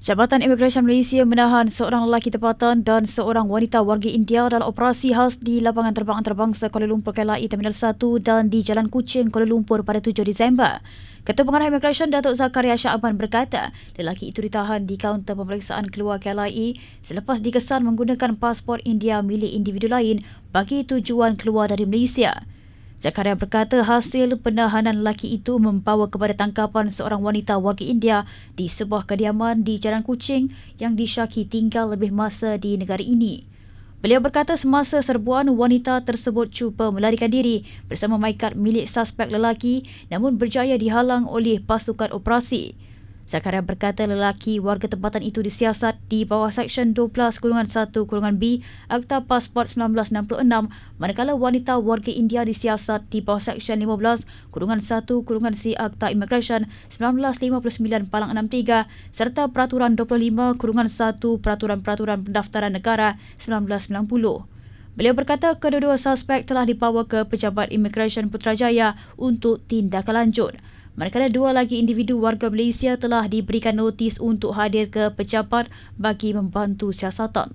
Jabatan Imigresen Malaysia menahan seorang lelaki tempatan dan seorang wanita warga India dalam operasi khas di lapangan terbang antarabangsa Kuala Lumpur KLIA Terminal 1 dan di Jalan Kuching Kuala Lumpur pada 7 Disember. Ketua Pengarah Imigresen Datuk Zakaria Syaban berkata, lelaki itu ditahan di kaunter pemeriksaan keluar KLIA selepas dikesan menggunakan pasport India milik individu lain bagi tujuan keluar dari Malaysia. Zakaria berkata hasil penahanan lelaki itu membawa kepada tangkapan seorang wanita warga India di sebuah kediaman di Jalan Kuching yang disyaki tinggal lebih masa di negara ini. Beliau berkata semasa serbuan wanita tersebut cuba melarikan diri bersama maikat milik suspek lelaki namun berjaya dihalang oleh pasukan operasi. Zakaria berkata lelaki warga tempatan itu disiasat di bawah Seksyen 12-1-B Akta Pasport 1966 manakala wanita warga India disiasat di bawah Seksyen 15-1-C Akta Immigration 1959 Palang 63 serta Peraturan 25-1 Peraturan-Peraturan Pendaftaran Negara 1990. Beliau berkata kedua-dua suspek telah dibawa ke Pejabat Immigration Putrajaya untuk tindakan lanjut. Manakala dua lagi individu warga Malaysia telah diberikan notis untuk hadir ke pejabat bagi membantu siasatan.